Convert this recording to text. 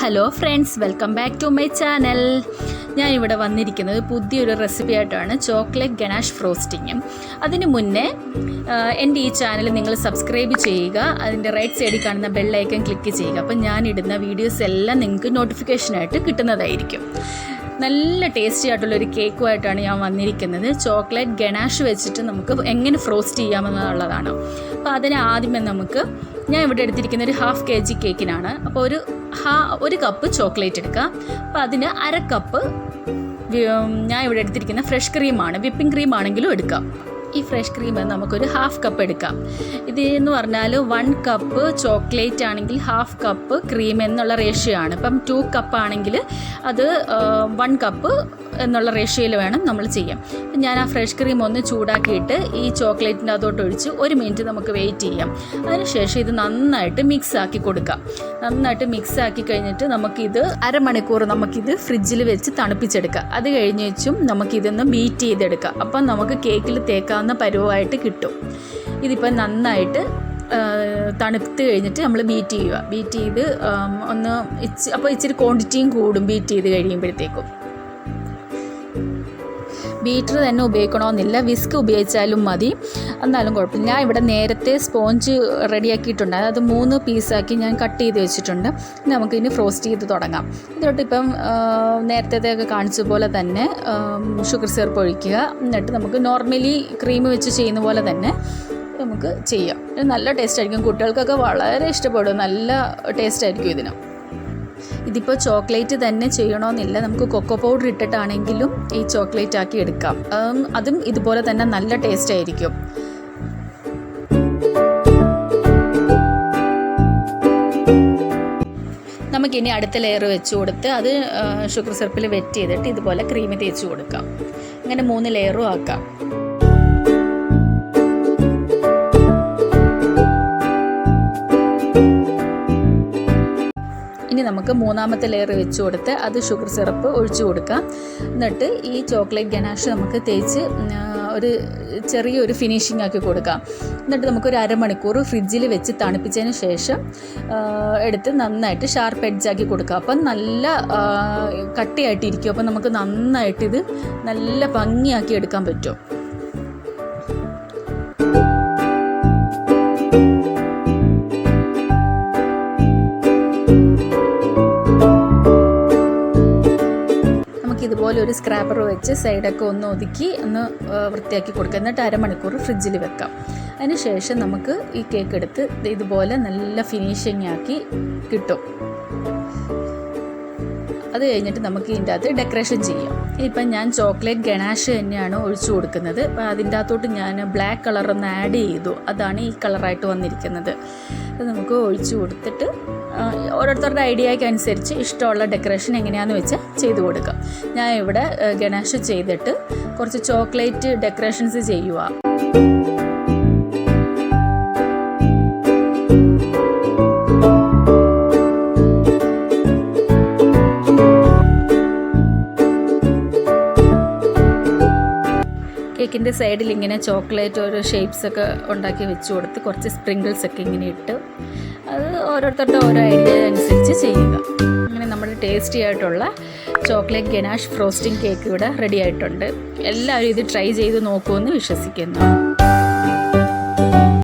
Hello friends welcome back to my channel ഞാൻ ഇവിടെ വന്നിരിക്കുന്നത് പുതിയൊരു റെസിപ്പി ആയിട്ടാണ്. ചോക്ലേറ്റ് ഗണാഷ് ഫ്രോസ്റ്റിങ് അതിന് മുന്നേ എന്റെ ഈ ചാനൽ നിങ്ങൾ സബ്സ്ക്രൈബ് ചെയ്യുക. അതിന്റെ റൈറ്റ് സൈഡിൽ കാണുന്ന ബെല്ലൈക്കൺ ക്ലിക്ക് ചെയ്യുക. അപ്പം ഞാൻ ഇടുന്ന വീഡിയോസ് എല്ലാം നിങ്ങൾക്ക് നോട്ടിഫിക്കേഷനായിട്ട് കിട്ടുന്നതായിരിക്കും. നല്ല ടേസ്റ്റി ആയിട്ടുള്ള ഒരു കേക്കുമായിട്ടാണ് ഞാൻ വന്നിരിക്കുന്നത്. ചോക്ലേറ്റ് ഗണാഷ് വെച്ചിട്ട് നമുക്ക് എങ്ങനെ ഫ്രോസ്റ്റ് ചെയ്യാമെന്നുള്ളതാണ്. അപ്പോൾ അതിന് ആദ്യമേ നമുക്ക് ഞാൻ ഇവിടെ എടുത്തിരിക്കുന്ന ഒരു ഹാഫ് കെ ജി കേക്കിനാണ് അപ്പോൾ ഒരു ഹാ ഒരു കപ്പ് ചോക്ലേറ്റ് എടുക്കുക അപ്പോൾ അതിന് അര കപ്പ് ഞാൻ ഇവിടെ എടുത്തിരിക്കുന്ന ഫ്രഷ് ക്രീമാണ് വിപ്പിംഗ് ക്രീം ആണെങ്കിലും എടുക്കാം. ഈ ഫ്രഷ് ക്രീം നമുക്കൊരു ഹാഫ് കപ്പ് എടുക്കാം. ഇത് എന്ന് പറഞ്ഞാൽ വൺ കപ്പ് ചോക്ലേറ്റ് ആണെങ്കിൽ ഹാഫ് കപ്പ് ക്രീം എന്നുള്ള റേഷ്യോ ആണ്. ഇപ്പം ടു കപ്പ് ആണെങ്കിൽ അത് വൺ കപ്പ് എന്നുള്ള റേഷ്യോയിൽ വേണം നമ്മൾ ചെയ്യാം. ഞാൻ ആ ഫ്രഷ് ക്രീം ഒന്ന് ചൂടാക്കിയിട്ട് ഈ ചോക്ലേറ്റിന്റെ അതോട്ട് ഒഴിച്ച് ഒരു മിനിറ്റ് നമുക്ക് വെയിറ്റ് ചെയ്യാം. അതിനുശേഷം ഇത് നന്നായിട്ട് മിക്സ് ആക്കി കൊടുക്കാം നന്നായിട്ട് മിക്സ് ആക്കി കഴിഞ്ഞിട്ട് നമുക്കിത് അരമണിക്കൂർ നമുക്കിത് ഫ്രിഡ്ജിൽ വെച്ച് തണുപ്പിച്ചെടുക്കാം അത് കഴിഞ്ഞ് വെച്ചും നമുക്കിതൊന്ന് ബീറ്റ് ചെയ്തെടുക്കാം അപ്പം നമുക്ക് കേക്കിൽ തേക്കാവുന്ന പരുവമായിട്ട് കിട്ടും. ഇതിപ്പോൾ നന്നായിട്ട് തണുത്ത് കഴിഞ്ഞിട്ട് നമ്മൾ ബീറ്റ് ചെയ്യുക. ബീറ്റ് ചെയ്ത് ഒന്ന് ഇച്ചി അപ്പോൾ ഇച്ചിരി ക്വാണ്ടിറ്റിയും കൂടും ബീറ്റ് ചെയ്ത് കഴിയുമ്പോഴത്തേക്കും. ബീറ്റർ തന്നെ ഉപയോഗിക്കണമെന്നില്ല. വിസ്ക് ഉപയോഗിച്ചാലും മതി. എന്നാലും കുഴപ്പമില്ല. ഞാൻ ഇവിടെ നേരത്തെ സ്പോഞ്ച് റെഡിയാക്കിയിട്ടുണ്ട്. അത് മൂന്ന് പീസാക്കി ഞാൻ കട്ട് ചെയ്ത് വെച്ചിട്ടുണ്ട്. ഇനി നമുക്കിനി ഫ്രോസ്റ്റ് ചെയ്ത് തുടങ്ങാം. ഇതോട്ട് ഇപ്പം നേരത്തേതൊക്കെ കാണിച്ച പോലെ തന്നെ ഷുഗർ സിറപ്പ് ഒഴിക്കുക. എന്നിട്ട് നമുക്ക് നോർമലി ക്രീം വെച്ച് ചെയ്യുന്ന പോലെ തന്നെ നമുക്ക് ചെയ്യാം. നല്ല ടേസ്റ്റ് ആയിരിക്കും. കുട്ടികൾക്കൊക്കെ വളരെ ഇഷ്ടപ്പെടും. നല്ല ടേസ്റ്റ് ആയിരിക്കും ഇതിന്. ഇതിപ്പോൾ ചോക്ലേറ്റ് തന്നെ ചെയ്യണമെന്നില്ല നമുക്ക് കൊക്കോ പൗഡർ ഇട്ടിട്ടാണെങ്കിലും ഈ ചോക്ലേറ്റ് ആക്കി എടുക്കാം. അതും ഇതുപോലെ തന്നെ നല്ല ടേസ്റ്റ് ആയിരിക്കും. നമുക്കിനി അടുത്ത ലെയർ വെച്ച് കൊടുത്ത് അത് ഷുഗർ സിറപ്പിൽ വെറ്റ് ചെയ്തിട്ട് ഇതുപോലെ ക്രീം തേച്ച് കൊടുക്കാം. അങ്ങനെ മൂന്ന് ലെയറും ആക്കാം. ഇനി നമുക്ക് മൂന്നാമത്തെ ലെയർ വെച്ച് കൊടുത്ത് അത് ഷുഗർ സിറപ്പ് ഒഴിച്ചു കൊടുക്കാം. എന്നിട്ട് ഈ ചോക്ലേറ്റ് ഗനാഷ് നമുക്ക് തേച്ച് ഒരു ചെറിയൊരു ഫിനിഷിംഗ് ആക്കി കൊടുക്കാം. എന്നിട്ട് നമുക്കൊരു അരമണിക്കൂർ ഫ്രിഡ്ജിൽ വെച്ച് തണുപ്പിച്ചതിന് ശേഷം എടുത്ത് നന്നായിട്ട് ഷാർപ്പ് എഡ്ജാക്കി കൊടുക്കുക അപ്പം നല്ല കട്ടിയായിട്ടിരിക്കും. അപ്പം നമുക്ക് നന്നായിട്ട് ഇത് നല്ല ഭംഗിയാക്കി എടുക്കാൻ പറ്റും. ഇതുപോലെ ഒരു സ്ക്രാപ്പർ വെച്ച് സൈഡൊക്കെ ഒന്ന് ഒതുക്കി ഒന്ന് വൃത്തിയാക്കി കൊടുക്കുക. എന്നിട്ട് അരമണിക്കൂർ ഫ്രിഡ്ജിൽ വെക്കാം. അതിന് ശേഷം നമുക്ക് ഈ കേക്ക് എടുത്ത് ഇതുപോലെ നല്ല ഫിനിഷിംഗ് ആക്കി കിട്ടും. അത് കഴിഞ്ഞിട്ട് നമുക്ക് ഇതിന്റെ അകത്ത് ഡെക്കറേഷൻ ചെയ്യാം. ഇപ്പം ഞാൻ ചോക്ലേറ്റ് ഗണാഷ് തന്നെയാണ് ഒഴിച്ചു കൊടുക്കുന്നത്. അപ്പോൾ അതിന്റെ അകത്തോട്ട് ഞാൻ ബ്ലാക്ക് കളർ ഒന്ന് ആഡ് ചെയ്തു. അതാണ് ഈ കളറായിട്ട് വന്നിരിക്കുന്നത്. അത് നമുക്ക് ഒഴിച്ചു കൊടുത്തിട്ട് ഓരോരുത്തരുടെ ഐഡിയയ്ക്ക് അനുസരിച്ച് ഇഷ്ടമുള്ള ഡെക്കറേഷൻ എങ്ങനെയാണെന്ന് വെച്ചാൽ ചെയ്തു കൊടുക്കാം. ഞാൻ ഇവിടെ ഗണാഷ് ചെയ്തിട്ട് കുറച്ച് ചോക്ലേറ്റ് ഡെക്കറേഷൻസ് ചെയ്യുക കേക്കിന്റെ സൈഡിൽ ഇങ്ങനെ ചോക്ലേറ്റ് ഓരോ ഷേപ്സ് ഒക്കെ ഉണ്ടാക്കി വെച്ച് കൊടുത്ത് കുറച്ച് സ്പ്രിങ്കിൾസ് ഒക്കെ ഇങ്ങനെ ഇട്ട് അത് ഓരോരുത്തരുടെ ഓരോ ഐഡിയ അനുസരിച്ച് ചെയ്യുക. അങ്ങനെ നമ്മുടെ ടേസ്റ്റി ആയിട്ടുള്ള ചോക്ലേറ്റ് ഗനാഷ് ഫ്രോസ്റ്റിംഗ് കേക്ക് ഇവിടെ റെഡി ആയിട്ടുണ്ട്. എല്ലാവരും ഇത് ട്രൈ ചെയ്ത് നോക്കുമെന്ന് വിശ്വസിക്കുന്നു.